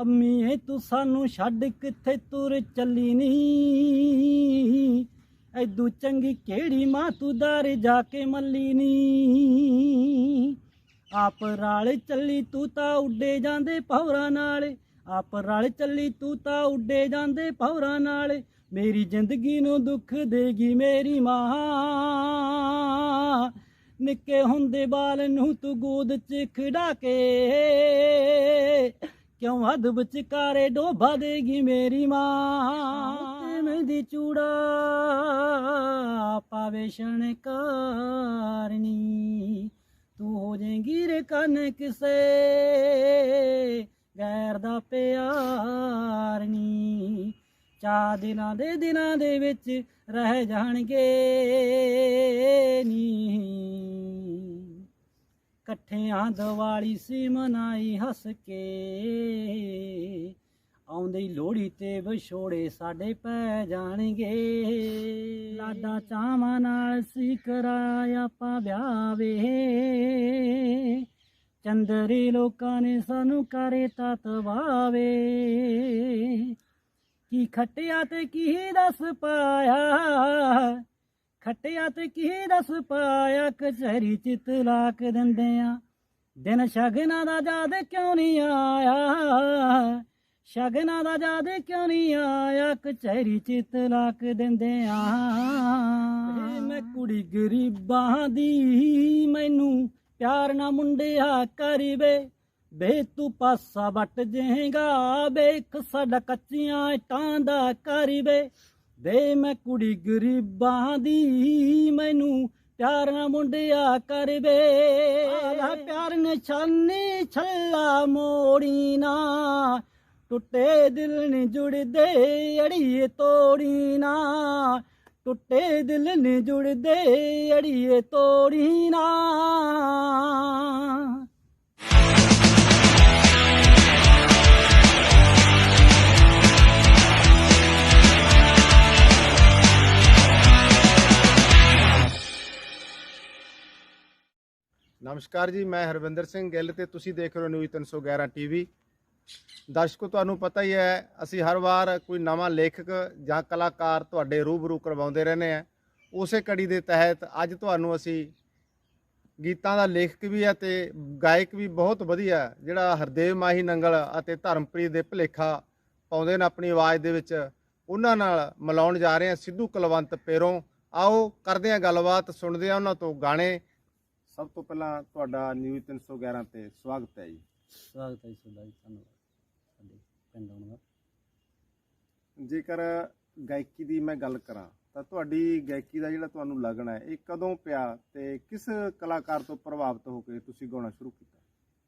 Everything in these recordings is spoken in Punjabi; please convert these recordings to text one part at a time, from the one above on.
ਅੰਮੀਏ ਤੂੰ ਸਾਨੂੰ ਛੱਡ ਕਿੱਥੇ ਤੁਰ ਚੱਲੀ ਨੀ? ਐਦੂ ਚੰਗੀ ਕਿਹੜੀ ਮਾਂ ਤੂੰ ਦਰ ਜਾ ਕੇ ਮੱਲੀ ਨੀ? ਆਪ ਰਾਲ ਚੱਲੀ ਤੂੰ ਤਾਂ ਉੱਡੇ ਜਾਂਦੇ ਪੌਰਾਂ ਨਾਲ। ਆਪ ਰਾਲ ਚੱਲੀ ਤੂੰ ਤਾਂ ਉੱਡੇ ਜਾਂਦੇ ਪੌਰਾਂ ਨਾਲ। ਮੇਰੀ ਜ਼ਿੰਦਗੀ ਨੂੰ ਦੁੱਖ ਦੇਗੀ ਮੇਰੀ ਮਾਂ। ਨਿੱਕੇ ਹੁੰਦੇ ਬਾਲ ਨੂੰ ਤੂੰ ਗੋਦ 'ਚ ਖਿਡਾ ਕੇ ਕਿਉਂ ਹੱਦ ਵਿਚਕਾਰੇ ਡੋਬਾ ਦੇਗੀ ਮੇਰੀ ਮਾਂ? ਤੇ ਮਹਿੰਦੀ ਚੂੜਾ ਪਾਵੇ ਸ਼ਣਕਾਰਨੀ ਤੂੰ ਹੋ ਜਾਏਗੀ ਰੇ ਕੰਨ ਕਿਸੇ ਗੈਰ ਦਾ ਪਿਆਰਨੀ। ਚਾ ਦਿਨਾਂ ਦੇ ਦਿਨਾਂ ਦੇ ਵਿੱਚ ਰਹਿ ਜਾਣਗੇ ਨੀ। ਇਕੱਠਿਆਂ ਦੀਵਾਲੀ ਸੀ ਮਨਾਈ ਹੱਸ ਕੇ। ਆਉਂਦੀ ਲੋਹੜੀ ਤੇ ਵਿਛੋੜੇ ਸਾਡੇ ਪੈ ਜਾਣਗੇ। ਲਾਡਾ ਚਾਵਾਂ ਨਾਲ ਸੀ ਕਰਾਇਆ ਆਪਾਂ ਵਿਆਹ ਵੇ। ਚੰਦਰੀ ਲੋਕਾਂ ਨੇ ਸਾਨੂੰ ਕਰੇ ਤਤਵਾਵੇ ਕੀ ਖੱਟਿਆ ਤੇ ਕੀ ਦੱਸ ਪਾਇਆ? ਖੱਟਿਆ ਤੇ ਕੀ ਦੱਸ ਪਾਇਆ ਕਚਹਿਰੀ ਚ ਤਲਾਕ ਦਿੰਦੇ ਆ ਦਿਨ ਸ਼ਗਨਾਂ ਦਾ ਯਾਦ ਕਿਉਂ ਨਹੀਂ ਆਇਆ? ਸ਼ਗਨਾਂ ਦਾ ਯਾਦ ਕਿਉਂ ਨਹੀਂ ਆਇਆ? ਕਚਹਿਰੀ ਚ ਤਲਾਕ ਦਿੰਦੇ ਆ ਮੈਂ ਕੁੜੀ ਗਰੀਬਾਂ ਦੀ ਮੈਨੂੰ ਪਿਆਰ ਨਾ ਮੁੰਡਿਆ ਕਰੀਵੇ। ਬੇ ਤੂੰ ਪਾਸਾ ਵੱਟ ਜੇਗਾ ਵੇਖ ਸਾਡਾ ਕੱਚੀਆਂ ਇੱਟਾਂ ਦਾ ਕਰੀਵੇ। ਦੇ ਮੈਂ ਕੁੜੀ ਗਰੀਬਾਂ ਦੀ, ਮੈਨੂੰ ਪਿਆਰ ਨਾ ਮੁੰਡਿਆ ਕਰਵੇ ਆਲਾ ਪਿਆਰ ਨਿਸ਼ਾਨੀ ਛੱਲਾ ਮੋੜੀ ਨਾ, ਟੁੱਟੇ ਦਿਲ ਨੇ ਜੁੜਦੇ, ਅੜੀਏ ਤੋੜੀ ਨਾ। ਟੁੱਟੇ ਦਿਲ ਨੇ ਜੁੜਦੇ, ਅੜੀਏ ਤੋੜੀ ਨਾ। ਨਮਸਕਾਰ ਜੀ, ਮੈਂ ਹਰਵਿੰਦਰ ਸਿੰਘ ਗਿੱਲ ਤੇ ਤੁਸੀਂ ਦੇਖ ਰਹੇ ਹੋ ਨਿਊਜ਼ 311 ਟੀਵੀ ਦਰਸ਼ਕੋ, ਤੁਹਾਨੂੰ ਪਤਾ ਹੀ ਹੈ, ਅਸੀਂ ਹਰ ਵਾਰ ਕੋਈ ਨਵਾਂ ਲੇਖਕ ਜਾਂ ਕਲਾਕਾਰ ਤੁਹਾਡੇ ਰੂਬਰੂ ਕਰਵਾਉਂਦੇ ਰਹਿੰਦੇ ਆ ਉਸੇ ਕੜੀ ਦੇ ਤਹਿਤ ਅੱਜ ਤੁਹਾਨੂੰ ਅਸੀਂ ਗੀਤਾਂ ਦਾ ਲੇਖਕ ਵੀ ਹੈ ਤੇ ਗਾਇਕ ਵੀ ਬਹੁਤ ਵਧੀਆ, ਜਿਹੜਾ ਹਰਦੇਵ ਮਾਹੀ ਨੰਗਲ ਅਤੇ ਧਰਮਪ੍ਰੀਤ ਦੇ ਭਲੇਖਾ ਪਾਉਂਦੇ ਨੇ ਆਪਣੀ ਆਵਾਜ਼ ਦੇ ਵਿੱਚ, ਉਹਨਾਂ ਨਾਲ ਮਿਲਾਉਣ ਜਾ ਰਹੇ ਹਾਂ ਸਿੱਧੂ ਕੁਲਵੰਤ ਪੇਰੋਂ। ਆਓ, ਕਰਦੇ ਹਾਂ ਗੱਲਬਾਤ, ਸੁਣਦੇ ਹਾਂ ਉਹਨਾਂ ਤੋਂ ਗਾਣੇ। ਸਭ ਤੋਂ ਪਹਿਲਾਂ ਤੁਹਾਡਾ ਨਿਊਜ਼ 311 ਤੇ ਸਵਾਗਤ ਹੈ ਜੀ। ਸਵਾਗਤ ਹੈ ਜੀ ਤੁਹਾਡਾ ਜੀ ਧੰਨਵਾਦ। ਸਾਡੇ ਪਿੰਡ ਆਉਣ ਦਾ। ਜੇਕਰ ਗਾਇਕੀ ਦੀ ਮੈਂ ਗੱਲ ਕਰਾਂ ਤਾਂ ਤੁਹਾਡੀ ਗਾਇਕੀ ਦਾ ਜਿਹੜਾ ਤੁਹਾਨੂੰ ਲੱਗਣ ਹੈ ਇਹ ਕਦੋਂ ਪਿਆ ਤੇ ਕਿਸ ਕਲਾਕਾਰ ਤੋਂ ਪ੍ਰਭਾਵਿਤ ਹੋ ਕੇ ਤੁਸੀਂ ਗਾਉਣਾ ਸ਼ੁਰੂ ਕੀਤਾ?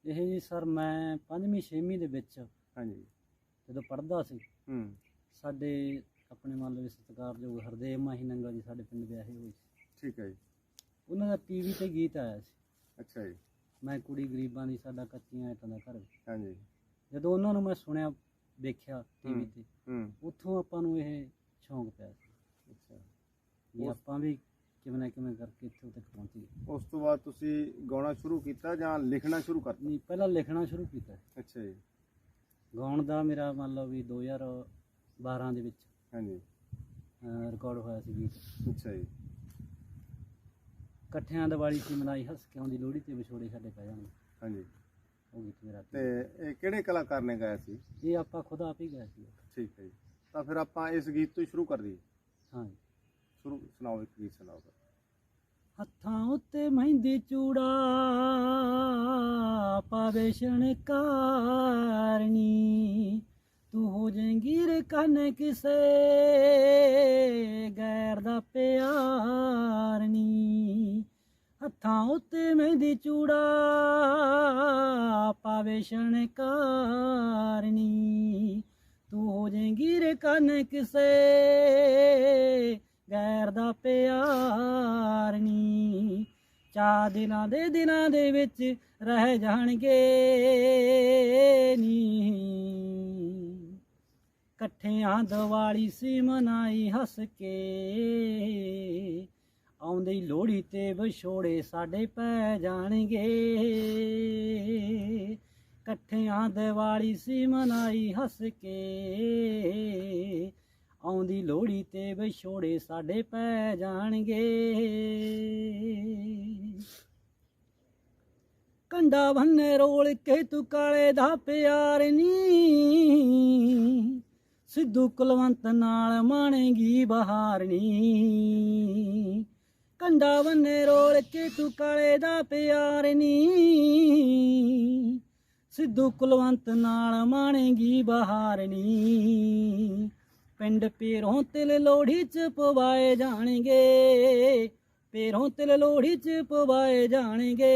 ਇਹ ਜੀ ਸਰ ਮੈਂ ਪੰਜਵੀਂ ਛੇਵੀਂ ਦੇ ਵਿੱਚ ਹਾਂਜੀ। ਜਦੋਂ ਪੜ੍ਹਦਾ ਸੀ ਹੂੰ। ਸਾਡੇ ਆਪਣੇ ਮੰਨ ਲਓ ਸਤਿਕਾਰਯੋਗ ਹਰਦੇਵ ਮਾਹੀ ਨੰਗਲ ਜੀ ਸਾਡੇ ਪਿੰਡ ਵਿਆਹੇ ਹੋਏ ਸੀ। ਠੀਕ ਹੈ ਜੀ। ਉਹਨਾਂ ਦਾ ਟੀਵੀ ਤੇ ਗੀਤ ਆਇਆ ਸੀ। ਅੱਛਾ ਜੀ। ਮੈਂ ਕੁੜੀ ਗਰੀਬਾਂ ਦੀ ਸਾਡਾ ਕੱਚੀਆਂ ਇੱਟਾਂ ਦਾ ਘਰ। ਹਾਂਜੀ। ਜਦੋਂ ਉਹਨਾਂ ਨੂੰ ਮੈਂ ਸੁਣਿਆ ਦੇਖਿਆ ਟੀਵੀ। ਤੇ ਹੂੰ। ਉੱਥੋਂ ਆਪਾਂ ਨੂੰ ਇਹ ਸ਼ੌਂਕ ਪਿਆ ਸੀ। ਅੱਛਾ। ਵੀ ਆਪਾਂ ਵੀ ਕਿਵੇਂ ਨਾ ਕਿਵੇਂ ਕਰਕੇ ਇੱਥੇ ਤੱਕ ਪਹੁੰਚੀਏ। ਉਸ ਤੋਂ ਬਾਅਦ ਤੁਸੀਂ ਗਾਉਣਾ ਸ਼ੁਰੂ ਕੀਤਾ ਜਾਂ ਲਿਖਣਾ ਸ਼ੁਰੂ ਕਰਤਾ? ਨਹੀਂ ਪਹਿਲਾਂ ਲਿਖਣਾ ਸ਼ੁਰੂ ਕੀਤਾ। ਅੱਛਾ ਜੀ। ਗਾਉਣ ਦਾ ਮੇਰਾ ਮੰਨ ਲਓ ਵੀ 2012 ਦੇ ਵਿੱਚ ਹਾਂਜੀ। ਰਿਕਾਰਡ ਹੋਇਆ ਸੀ ਗੀਤ। ਅੱਛਾ ਜੀ। ਇਕੱਠਿਆਂ ਦੀਵਾਲੀ ਸੀ ਮਨਾਈ ਹੱਸ ਕੇ ਆਉਂਦੀ ਲੋਹੜੀ ਤੇ ਵਿਛੋੜੇ ਸਾਡੇ ਪੈ ਜਾਣਗੇ ਹਾਂਜੀ। ਉਹ ਗੀਤ ਮੇਰਾ ਤੇ ਇਹ ਕਿਹੜੇ ਕਲਾਕਾਰ ਨੇ ਗਾਇਆ ਸੀ? ਇਹ ਆਪਾਂ ਖੁਦ ਆਪ ਹੀ ਗਏ ਸੀ। ਠੀਕ ਹੈ ਜੀ। ਤਾਂ ਫਿਰ ਆਪਾਂ ਇਸ ਗੀਤ ਤੋਂ ਹੀ ਸ਼ੁਰੂ ਕਰ ਦਈਏ। ਹਾਂ ਸ਼ੁਰੂ ਸੁਣਾਓ ਇੱਕ ਗੀਤ ਸੁਣਾਓ। ਹੱਥਾਂ ਉੱਤੇ ਮਹਿੰਦੀ ਚੂੜਾ ਪਾਵੇ ਸ਼ਣਕਾਰਨੀ ਤੂੰ ਹੋ ਜਾਏਂਗੀ ਰੇ ਕੰਨ ਕਿਸੇ ਗੈਰ ਦਾ ਪਿਆਰਨੀ ਹੱਥਾਂ ਉੱਤੇ ਮਹਿੰਦੀ ਚੂੜਾ ਪਾਵੇ ਸ਼ਣਕਾਰਨੀ ਤੂੰ ਹੋ ਜਾਏਂਗੀ ਰੇ ਕੰਨ ਕਿਸੇ ਗੈਰ ਦਾ ਪਿਆਰਨੀ ਚਾ ਦਿਨਾਂ ਦੇ ਦਿਨਾਂ ਦੇ ਵਿੱਚ ਰਹਿ ਜਾਣਗੇ ਨੀ। ਇਕੱਠਿਆਂ ਦੀਵਾਲੀ ਸੀ ਮਨਾਈ ਹੱਸ ਕੇ। ਆਉਂਦੀ ਲੋਹੜੀ ਤੇ ਵਿਛੋੜੇ ਸਾਡੇ ਪੈ ਜਾਣਗੇ। ਇਕੱਠਿਆਂ ਦੀਵਾਲੀ ਸੀ ਮਨਾਈ ਹੱਸ ਕੇ। ਆਉਂਦੀ ਲੋਹੜੀ ਤੇ ਵਿਛੋੜੇ ਸਾਡੇ ਪੈ ਜਾਣਗੇ। ਕੰਡਾ ਬੰਨੇ ਰੋਲ ਕੇ ਤੂੰ ਕਾਲੇ ਦਾ ਪਿਆਰ ਨੀ। ਸਿੱਧੂ ਕੁਲਵੰਤ ਨਾਲ ਮਾਣੇਗੀ ਬਹਾਰ ਨੀ ਕੰਡਾ ਬੰਨੇ ਰੋਲ ਕੇ ਤੂੰ ਕਾਲੇ ਦਾ ਪਿਆਰ ਨੀ ਸਿੱਧੂ ਕੁਲਵੰਤ ਨਾਲ ਮਾਣੇਗੀ ਬਹਾਰ ਨੀ ਪਿੰਡ ਪੀਰੋਂ ਤਿਲ ਲੋੜੀ ਚ ਪਵਾਏ ਜਾਣਗੇ। ਪੀਰੋਂ ਤਿਲ ਲੋੜੀ ਚ ਪਵਾਏ ਜਾਣਗੇ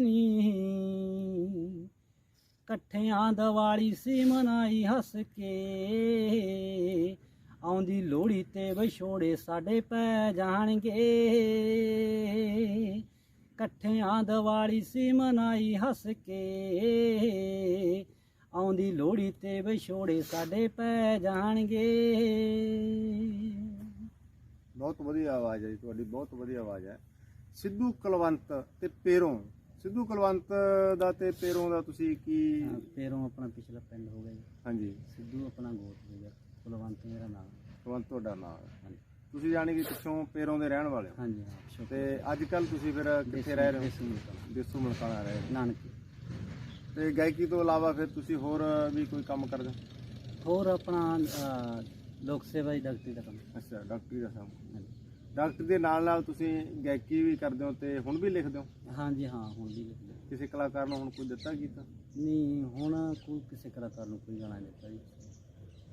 ਨੀ। ਇਕੱਠਿਆਂ ਦੀਵਾਲੀ ਸੀ ਮਨਾਈ ਹੱਸ ਕੇ। ਆਉਂਦੀ ਲੋਹੜੀ ਤੇ ਵਿਛੋੜੇ ਸਾਡੇ ਪੈ ਜਾਣਗੇ। ਇਕੱਠਿਆਂ ਦੀਵਾਲੀ ਸੀ ਮਨਾਈ ਹੱਸ ਕੇ। ਆਉਂਦੀ ਲੋਹੜੀ ਤੇ ਵਿਛੋੜੇ ਸਾਡੇ ਪੈ ਜਾਣਗੇ। ਬਹੁਤ ਵਧੀਆ ਆਵਾਜ਼ ਹੈ ਜੀ, ਤੁਹਾਡੀ ਬਹੁਤ ਵਧੀਆ ਆਵਾਜ਼ ਹੈ। ਸਿੱਧੂ ਕਲਵੰਤ ਤੇ ਪੇਰੋਂ ਸਿੱਧੂ ਕਲਵੰਤ ਦਾ ਤੇ ਪੇਰੋਂ ਦਾ ਤੁਸੀਂ ਕੀ? ਪੇਰੋਂ ਆਪਣਾ ਪਿਛਲਾ ਪਿੰਡ ਹੋ ਗਿਆ ਜੀ। ਹਾਂਜੀ। ਸਿੱਧੂ ਆਪਣਾ ਗੋਤ ਹੋ ਗਿਆ। ਕੁਲਵੰਤ ਮੇਰਾ ਨਾਮ। ਕਲਵੰਤ ਤੁਹਾਡਾ ਨਾਮ। ਹੈ ਹਾਂਜੀ। ਤੁਸੀਂ ਜਾਣੀ ਕਿ ਪਿੱਛੋਂ ਪੇਰੋਂ ਦੇ ਰਹਿਣ ਵਾਲੇ ਹੋ? ਹਾਂਜੀ ਹਾਂ ਸ਼ੁਕਰ ਤੇ ਅੱਜ ਕੱਲ ਤੁਸੀਂ ਫਿਰ ਕਿੱਥੇ ਰਹਿ ਰਹੇ ਹੋ? ਦੇਸੀ ਮੁਲਕਾਂ ਦੇਸੂ ਮਲਕਾਣਾ ਰਹਿ ਰਹੇ ਹੋ। ਨਾਨਕੀ। ਤੇ ਗਾਇਕੀ ਤੋਂ ਇਲਾਵਾ ਫਿਰ ਤੁਸੀਂ ਹੋਰ ਵੀ ਕੋਈ ਕੰਮ ਕਰਦੇ ਹੋ? ਹੋਰ ਆਪਣਾ ਅਹ, ਲੋਕ ਸੇਵਾ ਦੀ ਡਾਕਟਰੀ ਦਾ ਕੰਮ। ਅੱਛਾ ਡਾਕਟਰੀ ਦਾ ਕੰਮ। ਹਾਂਜੀ। ਡਾਕਟਰ ਦੇ ਨਾਲ ਨਾਲ ਤੁਸੀਂ ਗਾਇਕੀ ਵੀ ਕਰਦੇ ਹੋ ਤੇ ਹੁਣ ਵੀ ਲਿਖਦੇ ਹੋ? ਹਾਂਜੀ ਹਾਂ ਹੁਣ ਵੀ ਲਿਖਦੇ ਕਿਸੇ ਕਲਾਕਾਰ ਨੂੰ ਹੁਣ ਕੋਈ ਦਿੱਤਾ ਗੀਤ? ਨਹੀਂ ਹੁਣ ਕੋਈ ਕਿਸੇ ਕਲਾਕਾਰ ਨੂੰ ਕੋਈ ਗਾਣਾ ਨਹੀਂ ਦਿੱਤਾ ਜੀ।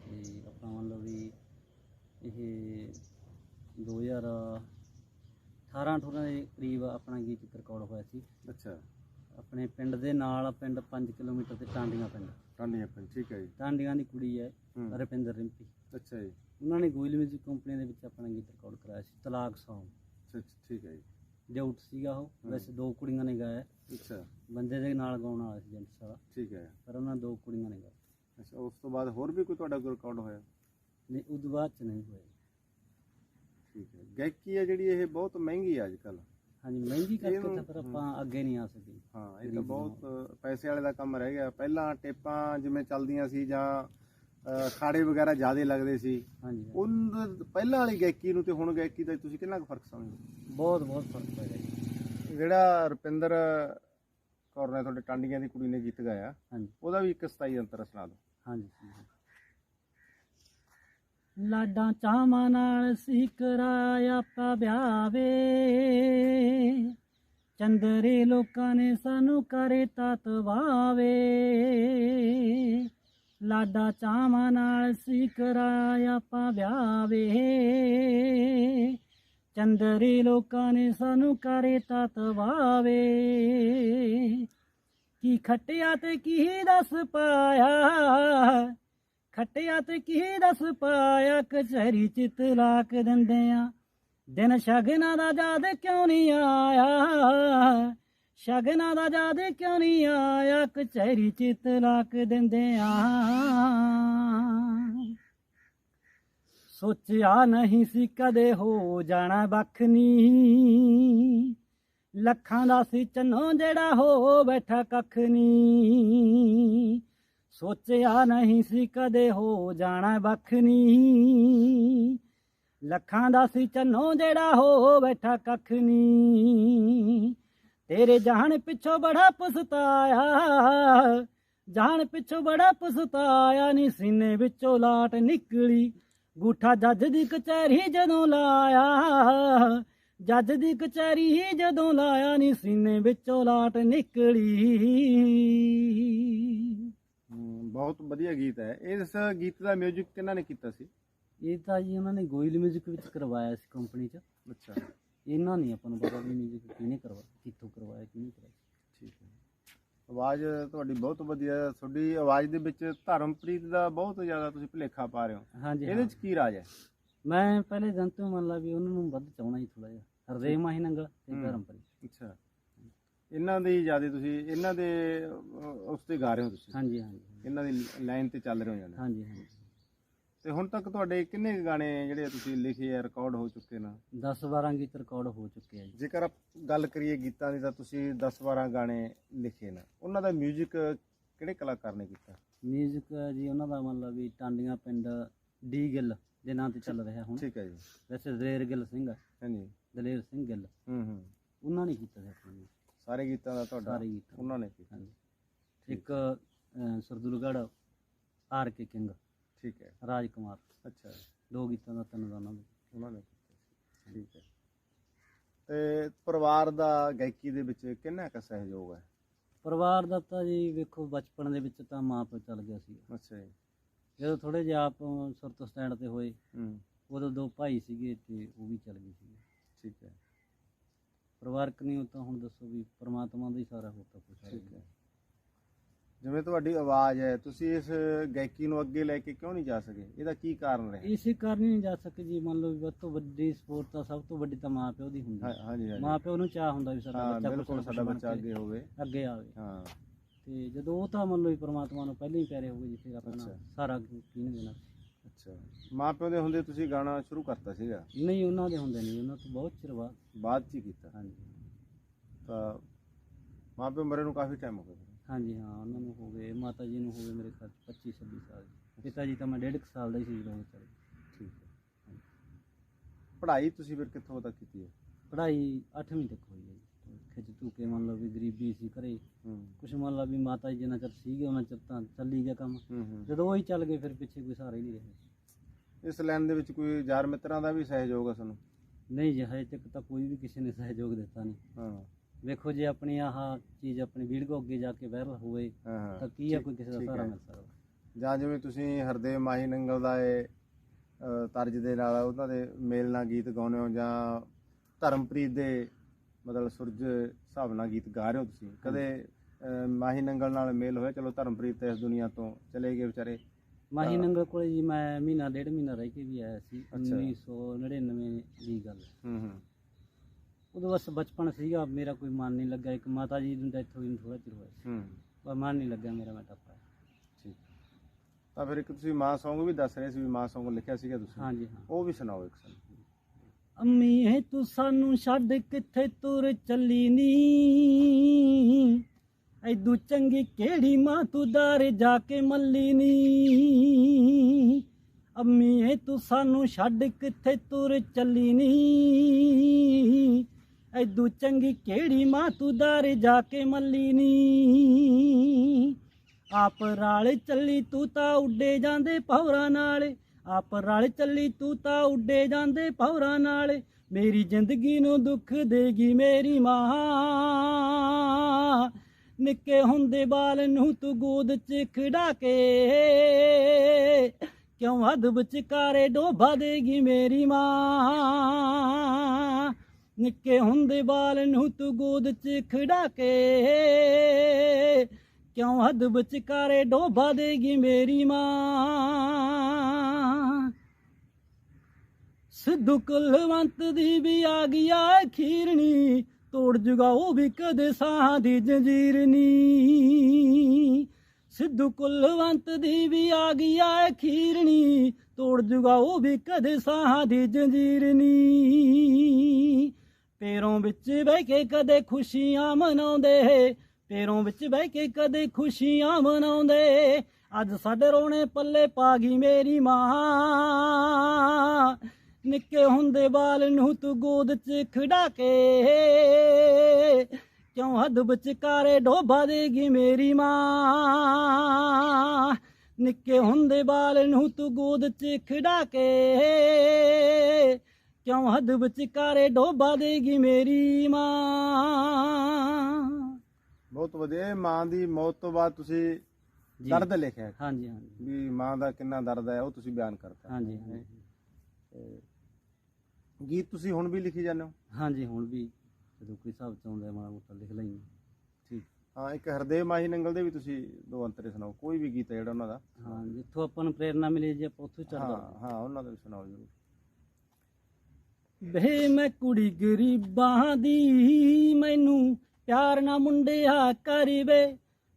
ਤੇ ਆਪਣਾ ਮੰਨ ਲਓ ਵੀ ਇਹ 2018 18 ਦੇ ਕਰੀਬ ਆਪਣਾ ਗੀਤ ਰਿਕਾਰਡ ਹੋਇਆ ਸੀ। ਅੱਛਾ। ਆਪਣੇ ਪਿੰਡ ਦੇ ਨਾਲ ਪਿੰਡ 5 ਕਿਲੋਮੀਟਰ ਤੇ ਟਾਂਡੀਆਂ ਪਿੰਡ। ਟਾਂਡੀ ਆਪਣ ਠੀਕ ਹੈ ਜੀ। ਟਾਂਡੀਆਂ ਦੀ ਕੁੜੀ ਹੈ ਹੂੰ। ਰੁਪਿੰਦਰ ਰਿੰਪੀ। ਅੱਛਾ ਜੀ। ਉਹਨਾਂ ਨੇ ਗੋਇਲ ਮਿਊਜ਼ਿਕ ਕੰਪਨੀ ਦੇ ਵਿੱਚ ਆਪਣਾ ਗੀਤ ਰਿਕਾਰਡ ਕਰਾਇਆ ਸੀ ਤਲਾਕ Song ਅੱਛਾ, ਠੀਕ ਹੈ ਜੀ। ਡਿਊਟ ਸੀਗਾ ਉਹ। ਵੈਸੇ ਦੋ ਕੁੜੀਆਂ ਨੇ ਗਾਇਆ। ਅੱਛਾ। ਬੰਦੇ ਦੇ ਨਾਲ ਗਾਉਣ ਵਾਲਾ ਸੀ ਜੈਂਟਸ ਵਾਲਾ। ਠੀਕ ਹੈ। ਪਰ ਉਹਨਾਂ ਦੋ ਕੁੜੀਆਂ ਨੇ ਗਾਇਆ। ਅੱਛਾ ਉਸ ਤੋਂ ਬਾਅਦ ਹੋਰ ਵੀ ਕੋਈ ਤੁਹਾਡਾ ਕੋਈ ਰਿਕਾਰਡ ਹੋਇਆ? ਨਹੀਂ ਉਦੋਂ ਬਾਅਦ ਚ ਨਹੀਂ ਹੋਇਆ। ਠੀਕ ਹੈ। ਗਾਇਕੀ ਹੈ ਜਿਹੜੀ ਇਹ ਬਹੁਤ ਮਹਿੰਗੀ ਹੈ ਅੱਜ ਕੱਲ ਹਾਂਜੀ ਮਹਿੰਗੀ ਕਰਕੇ ਤਾਂ ਫਿਰ ਆਪਾਂ ਅੱਗੇ ਨਹੀਂ ਆ ਸਕੇ। ਹਾਂ ਇਹ ਤਾਂ ਗਰੀਬ ਬਹੁਤ ਪੈਸੇ ਵਾਲੇ ਦਾ ਕੰਮ ਰਹਿ ਗਿਆ। ਪਹਿਲਾਂ ਟੇਪਾਂ ਜਿਵੇਂ ਚੱਲਦੀਆਂ ਸੀ ਜਾਂ ਖਾੜੇ ਵਗੈਰਾ ਜ਼ਿਆਦੇ ਲੱਗਦੇ ਸੀ। ਹਾਂਜੀ ਹਾਂਜੀ। ਉਹ ਪਹਿਲਾਂ ਵਾਲੀ ਗਾਇਕੀ ਨੂੰ ਤੇ ਹੁਣ ਗਾਇਕੀ ਦਾ ਤੁਸੀਂ ਕਿੰਨਾ ਕੁ ਫ਼ਰਕ ਸਮਝਦੇ ਬਹੁਤ ਬਹੁਤ ਫ਼ਰਕ ਪੈ ਗਿਆ। ਜਿਹੜਾ ਰੁਪਿੰਦਰ ਕੌਰ ਨੇ ਤੁਹਾਡੇ ਟਾਂਡੀਆਂ ਦੀ ਕੁੜੀ ਨੇ ਗੀਤ ਗਾਇਆ ਹਾਂਜੀ। ਉਹਦਾ ਵੀ ਇੱਕ ਸਤਾਈ ਅੰਤਰ ਸੁਣਾ ਦਿਓ। ਹਾਂਜੀ ਲਾਡਾਂ ਚਾਵਾਂ ਨਾਲ ਸੀ ਕਰਾਇਆ ਪਾ ਵਿਆਵੇ ਚੰਦਰੇ ਲੋਕਾਂ ਨੇ ਸਾਨੂੰ ਕਰੇ ਤਤਵਾਵੇ। ਲਾਡਾ ਚਾਵਾਂ ਨਾਲ ਸੀ ਕਰਾਇਆ ਪਾ ਵਿਆਵੇ। ਚੰਦਰੇ ਲੋਕਾਂ ਨੇ ਸਾਨੂੰ ਕਰੇ ਤਤਵਾਵੇ ਕੀ ਖੱਟਿਆ ਤੇ ਕੀ ਦੱਸ ਪਾਇਆ? ਖੱਟਿਆ ਤੇ ਕੀ ਦੱਸ ਪਾਇਆ? ਕਚਹਿਰੀ ਚ ਤਲਾਕ ਦਿੰਦੇ ਆ। ਦਿਨ ਸ਼ਗਨਾਂ ਦਾ ਯਾਦ ਕਿਉਂ ਨਹੀਂ ਆਇਆ? ਸ਼ਗਨਾਂ ਦਾ ਯਾਦ ਕਿਉਂ ਨਹੀਂ ਆਇਆ? ਕਚਹਿਰੀ ਚ ਤਲਾਕ ਦਿੰਦੇ ਆ ਸੋਚਿਆ ਨਹੀਂ ਸੀ ਕਦੇ ਹੋ ਜਾਣਾ ਵੱਖ ਨਹੀਂ ਲੱਖਾਂ ਦਾ ਸੀ ਚੰਨੋ ਜਿਹੜਾ ਹੋ ਬੈਠਾ ਕੱਖ ਨਹੀਂ ਸੋਚਿਆ ਨਹੀਂ ਸੀ ਕਦੇ ਹੋ ਜਾਣਾ ਵੱਖ ਨਹੀਂ ਲੱਖਾਂ ਦਾ ਸੀ ਚੰਨੋ ਜਿਹੜਾ ਹੋ ਬੈਠਾ ਕੱਖ ਨਹੀਂ ਤੇਰੇ ਜਾਣ ਪਿੱਛੋਂ ਬੜਾ ਪਛਤਾਇਆ। ਜਾਣ ਪਿੱਛੋਂ ਬੜਾ ਪਛਤਾਇਆ ਨੀ ਸੀਨੇ ਵਿੱਚੋਂ ਲਾਟ ਨਿਕਲੀ। ਗੂਠਾ ਜੱਜ ਦੀ ਕਚਹਿਰੀ ਜਦੋਂ ਲਾਇਆ। ਜੱਜ ਦੀ ਕਚਹਿਰੀ ਜਦੋਂ ਲਾਇਆ ਨੀ ਸੀਨੇ ਵਿੱਚੋਂ ਲਾਟ ਨਿਕਲੀ। ਬਹੁਤ ਵਧੀਆ ਗੀਤ ਹੈ। ਇਸ ਗੀਤ ਦਾ 뮤직 ਕਿਹਨਾਂ ਨੇ ਕੀਤਾ ਸੀ? ਇਹ ਤਾਂ ਜੀ ਉਹਨਾਂ ਨੇ ਗੋਇਲ ਮਿਊਜ਼ਿਕ ਵਿੱਚ ਕਰਵਾਇਆ ਸੀ ਕੰਪਨੀ 'ਚ। ਅੱਛਾ। ਇਹਨਾਂ ਨਹੀਂ ਆਪਾਂ ਨੂੰ ਪਤਾ ਵੀ ਮਿਊਜ਼ਿਕ ਕਿਹਨੇ ਕਰਵਾਇਆ ਕਿੱਥੋਂ ਕਰਵਾਇਆ ਕਿਹਨੇ ਕਰਵਾਇਆ। ਠੀਕ ਹੈ ਆਵਾਜ਼ ਤੁਹਾਡੀ ਬਹੁਤ ਵਧੀਆ ਹੈ। ਤੁਹਾਡੀ ਆਵਾਜ਼ ਦੇ ਵਿੱਚ ਧਰਮਪ੍ਰੀਤ ਦਾ ਬਹੁਤ ਜ਼ਿਆਦਾ ਤੁਸੀਂ ਭੁਲੇਖਾ ਪਾ ਰਹੇ ਹੋ। ਹਾਂਜੀ ਇਹਦੇ ਹਾਂ। ਚ ਕੀ ਰਾਜ ਹੈ? ਮੈਂ ਪਹਿਲੇ ਦਿਨ ਤੋਂ ਮੰਨ ਲਾ ਵੀ ਉਹਨਾਂ ਨੂੰ ਵੱਧ ਚਾਹਣਾ ਹੀ ਥੋੜਾ ਜਿਹਾ। ਹਰਦੇਵ ਮਾਹੀ ਨੰਗਲ ਤੇ ਹੂੰ। ਧਰਮਪ੍ਰੀਤ। ਅੱਛਾ। ਇਹਨਾਂ ਦੀ ਜ਼ਿਆਦਾ ਤੁਸੀਂ ਇਹਨਾਂ ਦੇ ਅਹ, ਉਸ ਤੇ ਗਾ ਰਹੇ ਹੋ ਤੁਸੀਂ? ਹਾਂਜੀ ਹਾਂਜੀ। ਇਹਨਾਂ ਦੀ ਲਾਈਨ ਤੇ ਚੱਲ ਰਹੇ ਹੋ ਜਾਨੇ ਹਾਂਜੀ ਹਾਂਜੀ। ਤੇ ਹੁਣ ਤੱਕ ਤੁਹਾਡੇ ਕਿੰਨੇ ਕੁ ਗਾਣੇ ਜਿਹੜੇ ਤੁਸੀਂ ਲਿਖੇ ਆ ਰਿਕਾਰਡ ਹੋ ਚੁੱਕੇ ਨੇ? 10 12 ਗੀਤ ਰਿਕਾਰਡ ਹੋ ਚੁੱਕੇ ਆ ਜੀ। ਜੇਕਰ ਆਪ ਗੱਲ ਕਰੀਏ ਗੀਤਾਂ ਦੀ ਤਾਂ ਤੁਸੀਂ 10-12 ਗਾਣੇ ਲਿਖੇ ਨੇ। ਉਹਨਾਂ ਦਾ 뮤직 ਕਿਹੜੇ ਕਲਾਕਾਰ ਨੇ ਕੀਤਾ? ਮਿਊਜ਼ਿਕ ਜੀ ਉਹਨਾਂ ਦਾ ਮਤਲਬ ਵੀ ਟਾਂਡੀਆਂ ਪਿੰਡ ਡੀ ਗਿੱਲ ਦੇ ਨਾਂ ਤੇ ਚੱਲ ਰਿਹਾ ਹੁਣ। ਠੀਕ ਹੈ ਜੀ। ਵੈਸੇ ਦਲੇਰ ਗਿੱਲ ਸਿੰਘ ਹਾਂਜੀ। ਦਲੇਰ ਸਿੰਘ ਗਿੱਲ। ਹੂੰ ਹੂੰ। ਉਹਨਾਂ ਨੇ ਕੀਤਾ ਸੀ ਆਪਣੇ ਸਾਰੇ ਗੀਤਾਂ ਦਾ ਤੁਹਾਡਾ ਸਾਰੇ ਗੀਤ ਉਹਨਾਂ ਨੇ ਕੀਤਾ। ਹਾਂਜੀ। ਇੱਕ ਅਹ, ਸਰਦੂਲਗੜ੍ਹ ਆਰ ਕੇ ਕਿੰਗ। ਠੀਕ ਹੈ। ਰਾਜ ਕੁਮਾਰ ਅੱਛਾ ਦੋ ਗੀਤਾਂ ਦਾ ਤਿੰਨ ਦਾ ਉਹਨਾਂ ਦੇ ਉਹਨਾਂ ਨੇ ਕੀਤਾ ਸੀ। ਠੀਕ ਹੈ। ਤੇ ਪਰਿਵਾਰ ਦਾ ਗਾਇਕੀ ਦੇ ਵਿੱਚ ਕਿੰਨਾ ਕੁ ਸਹਿਯੋਗ ਹੈ? ਪਰਿਵਾਰ ਦਾ ਤਾਂ ਜੀ ਵੇਖੋ ਬਚਪਨ ਦੇ ਵਿੱਚ ਤਾਂ ਮਾਂ ਪਿਓ ਚੱਲ ਗਿਆ ਸੀ। ਅੱਛਾ ਜੀ। ਜਦੋਂ ਥੋੜੇ ਜਿਹਾ ਆਪ ਸੁਰਤ ਸਟੈਂਡ ਤੇ ਹੋਏ ਹੂੰ। ਉਦੋਂ ਦੋ ਭਾਈ ਸੀਗੇ ਤੇ ਉਹ ਵੀ ਚੱਲ ਗਏ ਸੀ ਠੀਕ ਹੈ। ਪਰਿਵਾਰਕ ਨਹੀਂ ਹੋ ਤਾਂ ਹੁਣ ਦੱਸੋ ਵੀ ਪ੍ਰਮਾਤਮਾ ਦਾ ਹੀ ਸਾਰਾ ਹੋ ਤਾਂ ਠੀਕ ਹੈ। ਜਿਵੇਂ ਤੁਹਾਡੀ ਆਵਾਜ਼ ਹੈ ਤੁਸੀਂ ਇਸ ਗਾਇਕੀ ਨੂੰ ਅੱਗੇ ਲੈ ਕੇ ਕਿਉਂ ਨਹੀਂ ਜਾ ਸਕੇ? ਇਹਦਾ ਕੀ ਕਾਰਨ ਰਿਹਾ? ਇਸੇ ਕਾਰਨ ਹੀ ਨਹੀਂ ਜਾ ਸਕੇ ਜੀ ਮੰਨ ਲਓ ਵੀ ਵੱਧ ਤੋਂ ਵੱਡੀ ਸਪੋਰਟ ਤਾਂ ਸਭ ਤੋਂ ਵੱਡੀ ਤਾਂ ਮਾਂ ਪਿਓ ਦੀ ਹੁੰਦੀ ਹਾਂ- ਹੈ ਹਾਂਜੀ ਹਾਂਜੀ। ਮਾਂ ਪਿਓ ਨੂੰ ਚਾਹ ਹੁੰਦਾ ਵੀ ਸਾਡਾ ਹਾਂ ਬੱਚਾ ਕੁਛ ਬਿਲਕੁਲ ਨਾ ਕੁਛ ਸਾਡਾ ਬਣ ਬੱਚਾ ਕੇ ਅੱਗੇ ਹੋਵੇ। ਅੱਗੇ ਆਵੇ। ਹਾਂ। ਤੇ ਜਦੋਂ ਉਹ ਤਾਂ ਮੰਨ ਲਓ ਵੀ ਪ੍ਰਮਾਤਮਾ ਨੂੰ ਪਹਿਲਾਂ ਹੀ ਪਿਆਰੇ ਹੋ ਗਏ ਜੀ ਫਿਰ ਆਪਣਾ ਅੱਛਾ। ਸਾਰਾ ਕਿਹਨੇ ਦੇਣਾ। ਅੱਛਾ। ਮਾਂ ਪਿਓ ਦੇ ਹੁੰਦੇ ਤੁਸੀਂ ਗਾਣਾ ਸ਼ੁਰੂ ਕਰਤਾ ਸੀਗਾ? ਨਹੀਂ ਉਹਨਾਂ ਦੇ ਹੁੰਦੇ ਨਹੀਂ ਉਹਨਾਂ ਤੋਂ ਬਹੁਤ ਚਿਰ ਬਾਅਦ। ਬਾਅਦ ਚ ਹੀ ਕੀਤਾ। ਹਾਂਜੀ। ਤਾਂ ਮਾਂ ਪਿਓ ਮਰੇ ਨੂੰ ਕਾਫੀ ਟਾਈਮ ਹੋ ਗਿਆ ਹਾਂਜੀ ਹਾਂ ਉਹਨਾਂ ਨੂੰ ਹੋ ਗਏ ਮਾਤਾ ਜੀ ਨੂੰ ਹੋ ਗਏ ਮੇਰੇ ਖਿਆਲ 'ਚ 25 26 ਸਾਲ ਜੀ। ਪਿਤਾ ਜੀ ਤਾਂ ਮੈਂ ਡੇਢ ਕੁ ਸਾਲ ਦਾ ਹੀ ਸੀ ਜਦੋਂ ਉਹ ਚਲੇ ਗਏ। ਠੀਕ ਹੈ। ਪੜ੍ਹਾਈ ਤੁਸੀਂ ਫਿਰ ਕਿੱਥੋਂ ਤੱਕ ਕੀਤੀ ਹੈ? ਪੜ੍ਹਾਈ 8ਵੀਂ ਤੱਕ ਹੋਈ ਹੈ ਜੀ। ਖਿੱਚ ਤੂ ਕੇ ਮੰਨ ਲਓ ਵੀ ਗਰੀਬੀ ਸੀ ਘਰੇ ਕੁਛ ਮੰਨ ਲਓ ਵੀ ਮਾਤਾ ਜੀ ਜਿੰਨਾ ਚਿਰ ਸੀਗੇ ਉਹਨਾਂ ਚਿਰ ਤਾਂ ਚੱਲੀ ਗਿਆ ਕੰਮ। ਜਦੋਂ ਉਹ ਹੀ ਚੱਲ ਗਏ ਫਿਰ ਪਿੱਛੇ ਕੋਈ ਸਹਾਰਾ ਹੀ ਨਹੀਂ ਰਿਹਾ। ਇਸ ਲਾਈਨ ਦੇ ਵਿੱਚ ਕੋਈ ਯਾਰ ਮਿੱਤਰਾਂ ਦਾ ਵੀ ਸਹਿਯੋਗ ਹੈ ਤੁਹਾਨੂੰ? ਨਹੀਂ ਜੀ ਹਜੇ ਤੱਕ ਤਾਂ ਕੋਈ ਵੀ ਕਿਸੇ ਨੇ ਸਹਿਯੋਗ ਦਿੱਤਾ ਨਹੀਂ। ਹਾਂ। ਵੇਖੋ ਜੇ ਆਪਣੀ ਆਹ ਚੀਜ਼ ਆਪਣੀ ਵੀਡੀਓ ਅੱਗੇ ਜਾ ਕੇ ਵਾਇਰਲ ਹੋਵੇ ਹਾਂ ਹਾਂ ਤਾਂ ਕੀ ਆ ਕੋਈ ਕਿਸੇ ਦਾ ਠੀਕ ਸਹਾਰਾ ਹੈ। ਮਿਲ ਸਕਦਾ ਜਾਂ ਜਿਵੇਂ ਤੁਸੀਂ ਹਰਦੇਵ ਮਾਹੀ ਨੰਗਲ ਦਾ ਇਹ ਅ, ਤਰਜ ਦੇ ਨਾਲ ਉਹਨਾਂ ਦੇ ਮੇਲ ਨਾਲ ਗੀਤ ਗਾਉਂਦੇ ਹੋ ਜਾਂ ਧਰਮਪ੍ਰੀਤ ਦੇ ਮਤਲਬ ਸੁਰਜ ਹਿਸਾਬ ਨਾਲ ਗੀਤ ਗਾ ਰਹੇ ਹੋ ਤੁਸੀਂ ਕਦੇ ਅ, ਮਾਹੀ ਨੰਗਲ ਨਾਲ ਮੇਲ ਹੋਇਆ ਚਲੋ ਧਰਮਪ੍ਰੀਤ ਤਾਂ ਇਸ ਦੁਨੀਆ ਤੋਂ ਚਲੇ ਗਏ ਵਿਚਾਰੇ ਮਾਹੀ ਹਾਂ। ਨੰਗਲ ਕੋਲੇ ਜੀ ਮੈਂ ਮਹੀਨਾ ਡੇਢ ਮਹੀਨਾ ਰਹਿ ਕੇ ਵੀ ਆਇਆ ਸੀ ਅੱਛਾ। 1999 ਦੀ ਗੱਲ ਹੈ। ਹੂੰ ਹੂੰ ਉਦੋਂ ਬਸ ਬਚਪਨ ਸੀਗਾ ਮੇਰਾ ਕੋਈ ਮਨ ਨਹੀਂ ਲੱਗਾ ਇੱਕ ਮਾਤਾ ਜੀ ਦੀ ਡੈਥ ਹੋਈ ਨੂੰ ਥੋੜਾ ਚਿਰ ਹੋਇਆ ਸੀ। ਹੂੰ। ਪਰ ਮਨ ਨਹੀਂ ਲੱਗਾ ਮੇਰਾ ਮੈਂ ਟੱਪਾ ਠੀਕ। ਤਾਂ ਫਿਰ ਇੱਕ ਤੁਸੀਂ ਮਾਂ Song ਵੀ ਦੱਸ ਰਹੇ ਸੀ ਵੀ ਮਾਂ Song ਲਿਖਿਆ ਸੀਗਾ ਤੁਸੀਂ? ਹਾਂਜੀ ਹਾਂ। ਉਹ ਵੀ ਸੁਣਾਓ ਇੱਕ ਸਾਨੂੰ ਅੰਮੀ ਏ ਤੂੰ ਸਾਨੂੰ ਛੱਡ ਕਿੱਥੇ ਤੁਰ ਚੱਲੀ ਨੀ? ਐਦੂ ਚੰਗੀ ਕਿਹੜੀ ਮਾਂ ਤੂੰ ਦਰ ਜਾ ਕੇ ਮੱਲੀ ਨੀ? ਅੰਮੀ ਏ ਤੂੰ ਸਾਨੂੰ ਛੱਡ ਕਿੱਥੇ ਤੁਰ ਚੱਲੀ ਨੀ? ਐਦੂ ਚੰਗੀ ਕਿਹੜੀ ਮਾਂ ਤੂੰ ਦਾਰੇ ਜਾ ਕੇ ਮੱਲੀ ਨੀ? ਆਪ ਰਾਲ ਚੱਲੀ ਤੂੰ ਤਾਂ ਉੱਡੇ ਜਾਂਦੇ ਪੌਰਾਂ ਨਾਲ। ਆਪ ਰਲ ਚੱਲੀ ਤੂੰ ਤਾਂ ਉੱਡੇ ਜਾਂਦੇ ਪੌਰਾਂ ਨਾਲ। ਮੇਰੀ ਜ਼ਿੰਦਗੀ ਨੂੰ ਦੁੱਖ ਦੇਗੀ ਮੇਰੀ ਮਾਂ। ਨਿੱਕੇ ਹੁੰਦੇ ਬਾਲ ਨੂੰ ਤੂੰ ਗੋਦ 'ਚ ਖਿਡਾ ਕੇ ਕਿਉਂ ਹੱਦ ਵਿਚਕਾਰੇ ਡੋਬਾ ਦੇਗੀ ਮੇਰੀ ਮਾਂ? ਨਿੱਕੇ ਹੁੰਦੇ ਬਾਲ ਨੂੰ ਤੂੰ ਗੋਦ 'ਚ ਖਿਡਾ ਕੇ। ਕਿਉਂ ਹੱਦ ਵਿਚਕਾਰੇ ਡੋਬਾ ਦੇਗੀ ਮੇਰੀ ਮਾਂ? ਸਿੱਧੂ ਕੁਲਵੰਤ ਦੀ ਵੀ ਆ ਗਿਆ ਏ ਖੀਰਣੀ ਤੋੜ ਜੂਗਾ ਉਹ ਵੀ ਕਦੇ ਸਾਹ ਦੀ ਜੰਜੀਰਨੀ। ਸਿੱਧੂ ਕੁਲਵੰਤ ਦੀ ਵੀ ਆ ਗਿਆ ਏ ਖੀਰਣੀ ਤੋੜ ਜੂਗਾ ਉਹ ਵੀ ਕਦੇ ਸਾਹ ਦੀ ਜੰਜੀਰਨੀ। ਪੈਰੋਂ ਵਿੱਚ ਬਹਿ ਕੇ ਕਦੇ ਖੁਸ਼ੀਆਂ ਮਨਾਉਂਦੇ। ਪੈਰੋਂ ਵਿੱਚ ਬਹਿ ਕੇ ਕਦੇ ਖੁਸ਼ੀਆਂ ਮਨਾਉਂਦੇ। ਅੱਜ ਸਾਡੇ ਰੋਣੇ ਪੱਲੇ ਪਾ ਗਈ ਮੇਰੀ ਮਾਂ। ਨਿੱਕੇ ਹੁੰਦੇ ਬਾਲ ਨੂੰ ਤੂੰ ਗੋਦ 'ਚ ਖਿਡਾ ਕੇ। ਕਿਉਂ ਹੱਦ ਵਿਚਕਾਰੇ ਡੋਬਾ ਦੇਗੀ ਮੇਰੀ ਮਾਂ? ਨਿੱਕੇ ਹੁੰਦੇ ਬਾਲ ਨੂੰ ਤੂੰ ਗੋਦ 'ਚ ਖਿਡਾ ਕੇ। ਕਿਉਂ ਹੱਦ ਵਿਚਕਾਰੇ ਡੋਬਾ ਦੇਗੀ ਮੇਰੀ ਮਾਂ? ਬਹੁਤ ਵਧੀਆ ਇਹ ਮਾਂ ਦੀ ਮੌਤ ਤੋਂ ਬਾਅਦ ਤੁਸੀਂ ਜੀ। ਦਰਦ ਲਿਖਿਆ। ਹੈ। ਹਾਂਜੀ ਹਾਂਜੀ। ਵੀ ਮਾਂ ਦਾ ਕਿੰਨਾ ਦਰਦ ਹੈ ਉਹ ਤੁਸੀਂ ਬਿਆਨ ਕਰਤਾ। ਹਾਂਜੀ ਹਾਂਜੀ। ਗੀਤ ਤੁਸੀਂ ਹੁਣ ਵੀ ਲਿਖੀ ਜਾਂਦੇ ਹੋ? ਹਾਂਜੀ ਹੁਣ ਵੀ ਜਦੋਂ ਕੋਈ ਹਿਸਾਬ ਚ ਆਉਂਦਾ ਮਾੜਾ ਮੋਟਾ ਲਿਖ ਲੈਂਦੇ ਠੀਕ। ਹਾਂ ਇੱਕ ਹਰਦੇਵ ਮਾਹੀ ਨੰਗਲ ਦੇ ਵੀ ਤੁਸੀਂ ਦੋ ਅੰਤਰੇ ਸੁਣਾਓ। ਕੋਈ ਵੀ ਗੀਤ ਹੈ ਜਿਹੜਾ ਉਹਨਾਂ ਦਾ। ਹਾਂ ਜਿੱਥੋਂ ਆਪਾਂ ਨੂੰ ਪ੍ਰੇਰਣਾ ਮਿਲੇ ਜੇ ਆਪਾਂ ਉੱਥੋਂ ਹਾਂ ਚੱਲਦਾ। ਹਾਂ ਉਹਨਾਂ ਦਾ ਵੀ ਸੁਣਾਓ ਜਰੂਰ। ਵੇ ਮੈਂ ਕੁੜੀ ਗਰੀਬਾਂ ਦੀ, ਮੈਨੂੰ ਪਿਆਰ ਨਾ ਮੁੰਡਿਆ ਕਰੀਵੇ।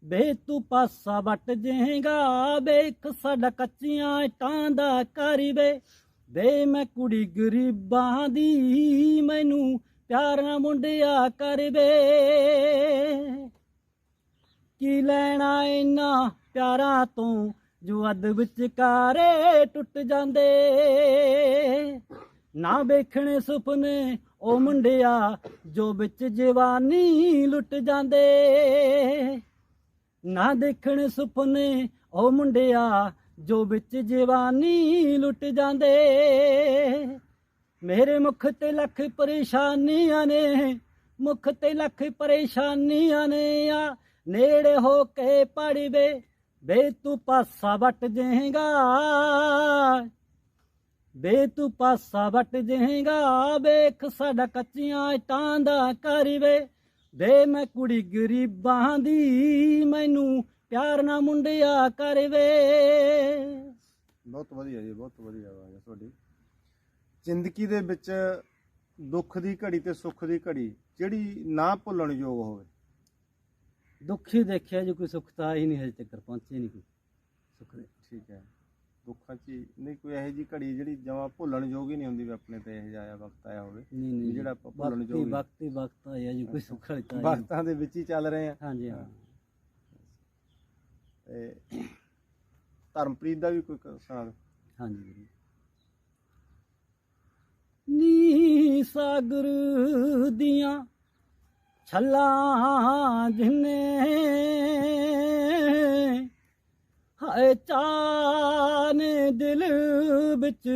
ਬੇ ਤੂੰ ਪਾਸਾ ਵੱਟ ਜੇਗਾ ਵੇਖ ਸਾਡਾ ਕੱਚੀਆਂ ਇੱਟਾਂ ਦਾ ਘਰ ਵੇ ਮੈਂ ਕੁੜੀ ਗਰੀਬਾਂ ਦੀ, ਮੈਨੂੰ ਪਿਆਰ ਨਾਲ ਮੁੰਡਿਆ ਕਰ ਵੇ ਕੀ ਲੈਣਾ ਇਨਾ ਪਿਆਰਾਂ ਤੋਂ, ਜੋ ਅੱਧ ਵਿਚਕਾਰੇ ਟੁੱਟ ਜਾਂਦੇ? ਨਾ ਵੇਖਣੇ ਸੁਪਨੇ ਉਹ ਮੁੰਡਿਆ ਜੋ ਵਿੱਚ ਜਵਾਨੀ ਲੁੱਟ ਜਾਂਦੇ। ਨਾ ਦੇਖਣੇ ਸੁਪਨੇ ਉਹ ਮੁੰਡਿਆ ਜੋ ਵਿੱਚ ਜਵਾਨੀ ਲੁੱਟ ਜਾਂਦੇ। ਮੇਰੇ ਮੁਖ ਤੇ ਲੱਖ ਪਰੇਸ਼ਾਨੀਆਂ ਨੇ, ਮੁਖ ਤੇ ਲੱਖ ਪਰੇਸ਼ਾਨੀਆਂ ਨੇ ਆ। ਨੇੜੇ ਹੋ ਕੇ ਪੜਵੇ ਬੇ ਤੂੰ ਪਾਸਾ ਵੱਟ ਜੇਗਾ। ਬੇ ਤੂੰ ਪਾਸਾ ਵੱਟ ਜੇਗਾ ਵੇਖ ਸਾਡਾ ਕੱਚੀਆਂ ਇੱਟਾਂ ਦਾ ਘਰ ਵੇ। ਵੇ ਮੈਂ ਕੁੜੀ ਗਰੀਬਾਂ ਦੀ ਮੈਨੂੰ ਪਿਆਰ ਨਾਲ ਮੁੰਡਿਆ ਕਰ ਵੇ। ਬਹੁਤ ਵਧੀਆ ਜੀ ਬਹੁਤ ਵਧੀਆ ਆਵਾਜ਼ ਹੈ ਤੁਹਾਡੀ। ਜ਼ਿੰਦਗੀ ਦੇ ਵਿੱਚ ਦੁੱਖ ਦੀ ਘੜੀ ਤੇ ਸੁੱਖ ਦੀ ਘੜੀ ਜਿਹੜੀ ਨਾ ਭੁੱਲਣ ਯੋਗ ਹੋਵੇ। ਦੁੱਖੀ ਦੇਖਿਆ ਜੀ ਕੋਈ ਸੁੱਖ ਤਾਂ ਹੀ ਨਹੀਂ ਹਜੇ ਤੱਕ ਪਹੁੰਚੀ ਨਹੀਂ ਕੋਈ। ਸੁੱਖ ਦੇ ਠੀਕ ਹੈ। ਦੁੱਖਾਂ 'ਚ ਹੀ- ਨਹੀਂ ਕੋਈ ਇਹੋ ਜੀ ਘੜੀ ਜਿਹੜੀ ਜਮਾ ਭੁੱਲਣ ਯੋਗ ਹੀ ਨਹੀਂ ਹੁੰਦੀ ਵੀ ਆਪਣੇ ਤੇ ਇਹ ਜਿਹਾ ਵਕਤ ਆਇਆ ਹੋਵੇ। ਨਹੀਂ ਨਹੀਂ ਜਿਹੜਾ ਆਪਾਂ ਭੁੱਲਣ ਵਕਤੀ ਯੋਗ ਹੀ- ਵਕਤੀ ਵਕਤ ਆਇਆ ਜੀ ਕੋਈ ਸੁੱਖ ਵਾਲੀ ਤਾਂ ਆਈ ਵਕਤਾਂ ਦੇ ਵਿੱਚ ਹੀ ਚੱਲ ਰਹੇ ਆ। ਨਹੀਂ। ਹਾਂਜੀ ਹਾਂ। ਤੇ ਧਰਮਪ੍ਰੀਤ ਦਾ ਵੀ ਕੋਈ ਕ- ਸੁਣਾ ਦਿਓ ਹਾਂਜੀ। ਨੀ ਸਾਗਰ ਦੀਆਂ ਛੱਲਾਂ ਜਿਨੇ ਹਾਏ ਚਾਨ ਦਿਲ ਵਿੱਚ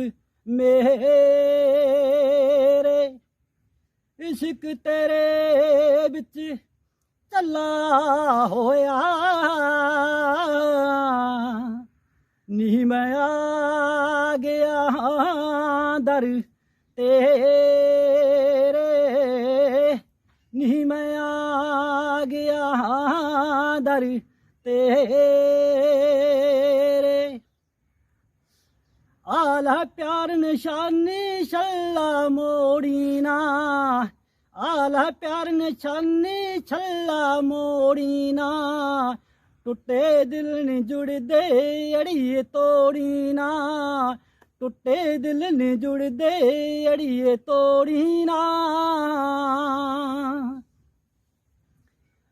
ਮੇਰੇ, ਇਸ਼ਕ ਤੇਰੇ ਵਿੱਚ ਚੱਲਾ ਹੋਇਆ। ਨੀ ਮੈਂ ਆ ਗਿਆ ਦਰ ਤੇਰੇ, ਨੀ ਮੈਂ ਆ ਗਿਆ ਦਰ ਤੇਰੇ। ਆਲਾ ਪਿਆਰ ਨਿਸ਼ਾਨੀ, ਛੱਲਾ ਮੋੜੀਨਾ ਆਲਾ ਪਿਆਰ ਨਿਸ਼ਾਨੀ, ਛੱਲਾ ਮੋੜੀਨਾ ਟੁੱਟੇ ਦਿਲ ਨੀ ਜੁੜਦੇ ਅੜੀਏ ਤੋੜੀਨਾ ਟੁੱਟੇ ਦਿਲ ਨੀ ਜੁੜਦੇ ਅੜੀਏ ਤੋੜੀਨਾ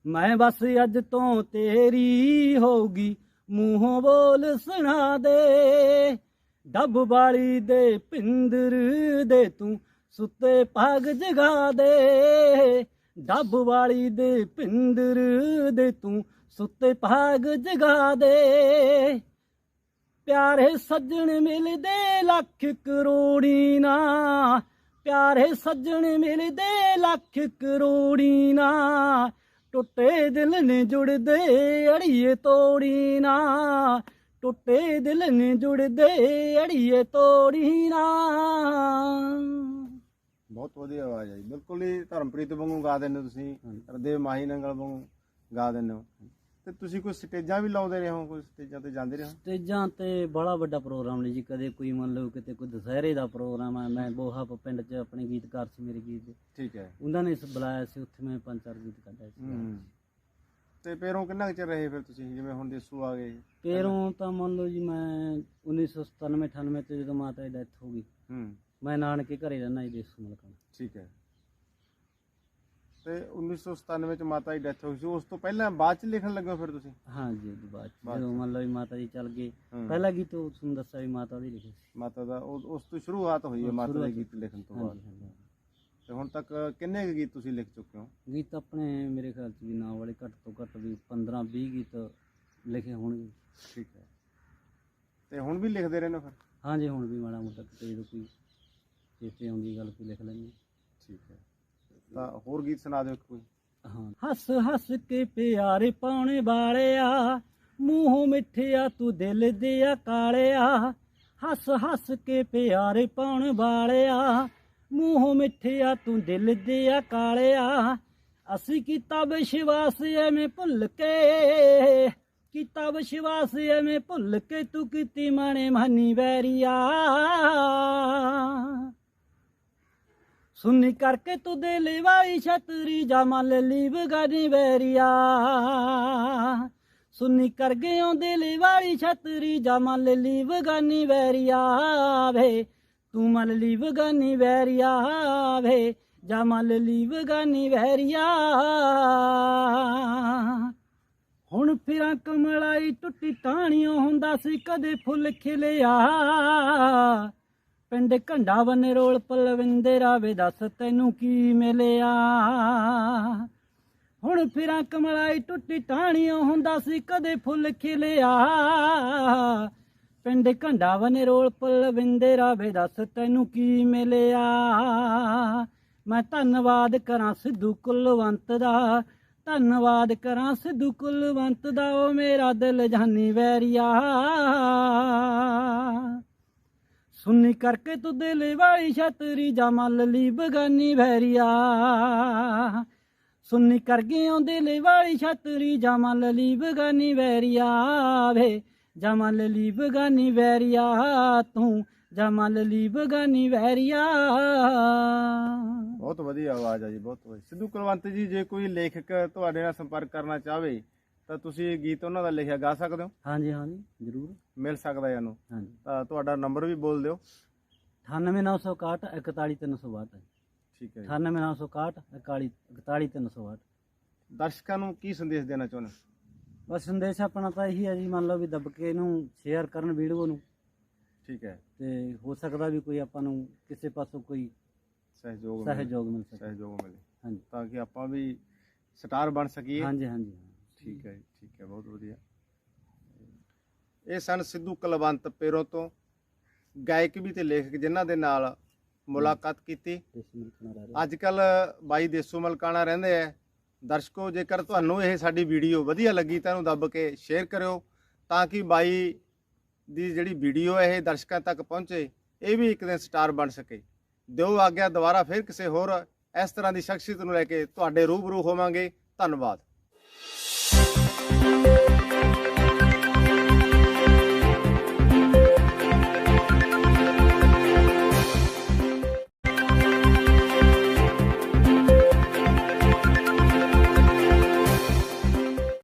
ਮੈਂ ਬਸ ਅੱਜ ਤੋਂ ਤੇਰੀ ਹੋਗੀ ਮੂੰਹੋਂ ਬੋਲ ਸੁਣਾ ਦੇ। ਡੱਬ ਵਾਲੀ ਦੇ ਪਿੰਦਰ ਦੇ ਤੂੰ ਸੁੱਤੇ ਪੱਗ ਜਗਾ ਦੇ। ਡੱਬ ਵਾਲੀ ਦੇ ਪਿੰਦਰ ਦੇ ਤੂੰ ਸੁੱਤੇ ਪੱਗ ਜਗਾ ਦੇ। ਪਿਆਰੇ ਸੱਜਣ ਮਿਲਦੇ ਲੱਖ ਕਰੋੜੀ ਨਾ। ਪਿਆਰੇ ਸੱਜਣ ਮਿਲਦੇ ਲੱਖ ਕਰੋੜੀ ਨਾ। ਟੁੱਟੇ ਦਿਲ ਨੇ ਜੁੜਦੇ ਅੜੀਏ ਤੋੜੀ ਨਾ। ਟੁੱਟੇ ਦਿਲ ਨੇ ਜੁੜਦੇ ਅੜੀਏ ਤੋੜੀ ਨਾ। ਬਹੁਤ ਵਧੀਆ ਆਵਾਜ਼ ਜੀ। ਬਿਲਕੁਲ ਹੀ ਧਰਮਪ੍ਰੀਤ ਵਾਂਗੂ ਗਾ ਦਿੰਦੇ ਹੋ ਤੁਸੀਂ। ਰਦੇਵ ਮਾਹੀ ਨੰਗਲ ਵਾਂਗੂ ਗਾ ਦਿੰਦੇ ਹੋ। ਤੇ ਤੁਸੀਂ ਕੋਈ ਸਟੇਜਾਂ ਵੀ ਲਾਉਂਦੇ ਰਹੇ ਹੋ? ਕੋਈ ਸਟੇਜਾਂ ਤੇ ਜਾਂਦੇ ਰਹੇ ਹੋ? ਸਟੇਜਾਂ ਤੇ ਬੜਾ ਵੱਡਾ ਪ੍ਰੋਗਰਾਮ ਨਹੀਂ ਜੀ। ਕਦੇ ਕੋਈ ਮੰਨ ਲਓ ਕਿਤੇ ਕੋਈ ਦੁਸਹਿਰੇ ਦਾ ਪ੍ਰੋਗਰਾਮ ਹੈ ਮੈਂ ਬੋਹਾ ਪਿੰਡ 'ਚ ਆਪਣੇ ਗੀਤਕਾਰ ਸੀ ਮੇਰੇ ਗੀਤ ਦੇ। ਠੀਕ ਹੈ। ਉਹਨਾਂ ਨੇ ਬੁਲਾਇਆ ਸੀ। ਉੱਥੇ ਮੈਂ ਪੰਜ ਚਾਰ ਗੀਤ ਕੱਢਿਆ ਸੀ। ਹੂੰ। ਤੇ ਪੈਰੋਂ ਕਿੰਨਾ ਕੁ ਚਿਰ ਰਹੇ ਫਿਰ ਤੁਸੀਂ ਜਿਵੇਂ ਹੁਣ ਦੇਸੂ ਆ ਗਏ? ਪੇਰੋਂ ਤਾਂ ਮੰਨ ਲਓ ਜੀ ਮੈਂ 1997 98 ਤੇ ਜਦੋਂ ਮਾਤਾ ਦੀ ਡੈਥ ਹੋ ਗਈ ਹੂੰ। ਮੈਂ ਨਾਨਕੇ ਘਰੇ ਰਹਿਣਾ ਜੀ ਦੇਸੂ ਮਲਕਾਂ ਠੀਕ ਹੈ। ਤੇ 1997 ਚ ਮਾਤਾ ਦੀ ਡੈਥ ਹੋਈ ਸੀ ਉਸ ਤੋਂ ਪਹਿਲਾਂ ਬਾਅਦ ਚ ਲਿਖਣ ਲੱਗੇ ਹੋ ਫਿਰ ਤੁਸੀਂ? ਹਾਂ ਜੀ ਬਾਅਦ 'ਚ। ਬਾਅਦ ਜਦੋਂ ਮੰਨ ਲਓ ਵੀ ਮਾਤਾ ਜੀ ਚੱਲ ਗਏ ਹੂੰ। ਪਹਿਲਾ ਗੀਤ ਉਹ ਤੁਹਾਨੂੰ ਦੱਸਿਆ ਵੀ ਮਾਤਾ ਦੀ ਲਿਖੇ ਸੀ। ਮਾਤਾ ਦਾ ਉਹ- ਉਸ ਤੋਂ ਸ਼ੁਰੂਆਤ ਹੋਈ ਹੈ ਮਾਤਾ ਦੇ ਸ਼ੁਰੂਆਤ। ਗੀਤ ਲਿਖਣ ਤੋਂ ਬਾਅਦ। ਹਾਂਜੀ ਹਾਂਜੀ। ਤੇ ਹੁਣ ਤੱਕ ਕਿੰਨੇ ਕੁ ਗੀਤ ਤੁਸੀਂ ਲਿਖ ਚੁੱਕੇ ਹੋ? ਗੀਤ ਆਪਣੇ ਮੇਰੇ ਖਿਆਲ 'ਚ ਵੀ ਨਾਂ ਵਾਲੇ ਘੱਟ ਤੋਂ ਘੱਟ ਵੀ 15 20 ਗੀਤ ਲਿਖੇ ਹੋਣਗੇ। ਠੀਕ ਹੈ। ਤੇ ਹੁਣ ਵੀ ਲਿਖਦੇ ਰਹਿੰਦੇ ਹੋ ਫਿਰ? ਹਾਂਜੀ ਹੁਣ ਵੀ ਮਾੜਾ ਮੋਟਾ ਕਿਤੇ ਜਦੋਂ ਕੋਈ ਚੇਤੇ ਆਉਂਦੀ ਗੱਲ ਕੋਈ ਲਿਖ ਲੈਂਦੇ ਠੀਕ ਹੈ। ਤਾਂ ਹੋਰ ਗੀਤ ਸੁਣਾ ਦਿਓ ਕੋਈ। ਹਾਂ। ਹੱਸ ਹੱਸ ਕੇ ਪਿਆਰੇ ਪਾਉਣੇ ਵਾਲਿਆ ਮੂੰਹੋਂ ਮਿੱਠਿਆ ਤੂੰ ਦਿਲ ਦਿਆ ਕਾਲਿਆ। ਹੱਸ ਹੱਸ ਕੇ ਪਿਆਰੇ ਪਾਉਣ ਵਾਲਿਆ ਮੂੰਹੋਂ ਮਿੱਠਿਆ ਤੂੰ ਦਿਲ ਦਿਆ ਕਾਲਿਆ। ਅਸੀਂ ਕੀਤਾ ਵਿਸ਼ਵਾਸ ਐਵੇਂ ਭੁੱਲ ਕੇ, ਕੀਤਾ ਵਿਸ਼ਵਾਸ ਐਵੇਂ ਭੁੱਲ ਕੇ ਤੂੰ ਕੀਤੀ ਮਾਣੇ ਮਾਨੀ ਵੈਰੀਆ। ਸੁਣੀ ਕਰਕੇ ਤੂੰ ਦਿਲ ਵਾਲੀ ਛਤਰੀ ਜਾ ਮੰਨ ਲੀਵ ਗਾਨੀ ਵੈਰੀਆ। ਸੁੰਨੀ ਕਰ ਗਏ ਓ ਦਿਲ ਵਾਲੀ ਛਤਰੀ ਜਾ ਮੰਨ ਲਈ ਬਗਾਨੀ ਵੈਰੀਆ ਵੇ। ਤੂੰ ਮੰਨ ਲਈ ਬਗਾਨੀ ਵੈਰੀਆ ਵੇ, ਜਾ ਮੰਨ ਲਈ ਬਗਾਨੀ ਵੈਰੀਆ। ਹੁਣ ਫਿਰਾਂ ਕਮਲਾਈ ਟੁੱਟੀ ਟਾਣੀਆਂ ਹੁੰਦਾ ਸੀ ਕਦੇ ਫੁੱਲ ਖਿਲਿਆ। ਪਿੰਡ ਘੰਡਾ ਬਨ ਰੋਲ ਪਲਵਿੰਦੇ ਰਾਵੇ, ਦੱਸ ਤੈਨੂੰ ਕੀ ਮਿਲਿਆ। ਹੁਣ ਫਿਰਾਂ ਕਮਲਾਈ ਟੁੱਟੀ ਟਾਣੀਆਂ ਹੁੰਦਾ ਸੀ ਕਦੇ ਫੁੱਲ ਖਿਲਿਆ। ਪਿੰਡ ਘੰਡਾ ਬਨ ਰੋਲ ਪਲਵਿੰਦੇ ਰਾਵੇ ਦੱਸ ਤੈਨੂੰ ਕੀ ਮਿਲਿਆ? ਮੈਂ ਧੰਨਵਾਦ ਕਰਾਂ ਸਿੱਧੂ ਕੁਲਵੰਤ ਦਾ, ਧੰਨਵਾਦ ਕਰਾਂ ਸਿੱਧੂ ਕੁਲਵੰਤ ਦਾ, ਉਹ ਮੇਰਾ ਦਿਲ ਜਾਨੀ ਵੈਰੀਆ। ਸੁੰਨੀ ਕਰਕੇ ਤੂੰ ਦਿਲ ਵਾਲੀ ਛਤਰੀ ਜਾ ਮੱਲ ਲਈ ਬਗਾਨੀ ਵੈਰੀਆ। ਸੁੰਨੀ ਕਰ ਗਿਓ ਦਿਲ ਵਾਲੀ ਛਤਰੀ ਜਾ ਮੱਲ ਲਈ ਬਗਾਨੀ ਵੈਰੀਆ ਵੇ। ਜਾ ਮੱਲ ਲਈ ਬਗਾਨੀ ਵੈਰੀਆ ਤੂੰ ਜਾ ਮੱਲ ਲਈ ਬਗਾਨੀ ਵੈਰੀਆ। ਬਹੁਤ ਵਧੀਆ ਆਵਾਜ਼ ਆ ਜੀ ਬਹੁਤ ਵਧੀਆ। ਸਿੱਧੂ ਕੁਲਵੰਤ ਜੀ ਜੇ ਕੋਈ ਲੇਖਕ ਤੁਹਾਡੇ ਨਾਲ ਸੰਪਰਕ ਕਰਨਾ ਚਾਹਵੇ ਤਾਂ ਤੁਸੀਂ ਇਹ ਗੀਤ ਉਹਨਾਂ ਦਾ ਲਿਖਿਆ ਗਾ ਸਕਦੇ ਹੋ? ਹਾਂਜੀ ਹਾਂਜੀ ਜ਼ਰੂਰ। ਮਿਲ ਸਕਦਾ ਇਹਨੂੰ। ਹਾਂਜੀ। ਤਾਂ ਤੁਹਾਡਾ ਨੰਬਰ ਵੀ ਬੋਲ ਦਿਓ। 98961 41362 ਠੀਕ ਹੈ ਜੀ। 98961 41362 ਦਰਸ਼ਕਾਂ ਨੂੰ ਕੀ ਸੰਦੇਸ਼ ਦੇਣਾ ਚਾਹੁੰਦੇ ਹੋ? ਬਸ ਸੰਦੇਸ਼ ਆਪਣਾ ਤਾਂ ਇਹੀ ਹੈ ਜੀ ਮੰਨ ਲਓ ਵੀ ਦੱਬ ਕੇ ਇਹਨੂੰ ਸ਼ੇਅਰ ਕਰਨ ਵੀਡੀਓ ਨੂੰ। ਠੀਕ ਹੈ। ਤੇ ਹੋ ਸਕਦਾ ਵੀ ਕੋਈ ਆਪਾਂ ਨੂੰ ਕਿਸੇ ਪਾਸੋਂ ਕੋਈ ਸਹਿਯੋਗ ਮਿਲੇ। ਸਹਿਯੋਗ ਮਿਲ ਸਕੇ। ਸਹਿਯੋਗ ਮਿਲੇ। ਹਾਂਜੀ। ਤਾਂ ਕਿ ਆਪਾਂ ਵੀ ਸਟਾਰ ਬਣ ਸਕੀਏ। ਹਾਂਜੀ ਹਾਂਜੀ। ਠੀਕ ਹੈ ਜੀ, ਠੀਕ ਹੈ ਬਹੁਤ ਵਧੀਆ। ਇਹ ਸਨ ਸਿੱਧੂ ਕੁਲਵੰਤ ਪੇਰੋਂ ਤੋਂ। ਗਾਇਕ ਵੀ ਤੇ ਲੇਖਕ ਜਿਨ੍ਹਾਂ ਦੇ ਨਾਲ ਮੁਲਾਕਾਤ ਕੀਤੀ। ਦੇਸੀ ਮਿਲਕ ਨਾਲ ਰਹਿ ਰਿਹਾ। ਅੱਜ ਕੱਲ ਬਾਈ ਦੇਸੂ ਮਲਕਾਣਾ ਰਹਿੰਦੇ ਆ। ਦਰਸ਼ਕੋ, ਜੇਕਰ ਤੁਹਾਨੂੰ ਇਹ ਸਾਡੀ ਵੀਡੀਓ ਵਧੀਆ ਲੱਗੀ ਤਾਂ ਇਹਨੂੰ ਦੱਬ ਕੇ ਸ਼ੇਅਰ ਕਰਿਓ ਤਾਂ ਕਿ ਬਾਈ ਦੀ ਜਿਹੜੀ ਵੀਡੀਓ ਹੈ, ਇਹ ਦਰਸ਼ਕਾਂ ਤੱਕ ਪਹੁੰਚੇ, ਇਹ ਵੀ ਇੱਕ ਦਿਨ ਸਟਾਰ ਬਣ ਸਕੇ। ਦਿਓ ਆਗਿਆ ਦੁਬਾਰਾ ਫਿਰ ਕਿਸੇ ਹੋਰ ਇਸ ਤਰ੍ਹਾਂ ਦੀ ਸ਼ਖਸੀਅਤ ਨੂੰ ਲੈ ਕੇ ਤੁਹਾਡੇ ਰੂਬਰੂ ਹੋਵਾਂਗੇ। ਧੰਨਵਾਦ।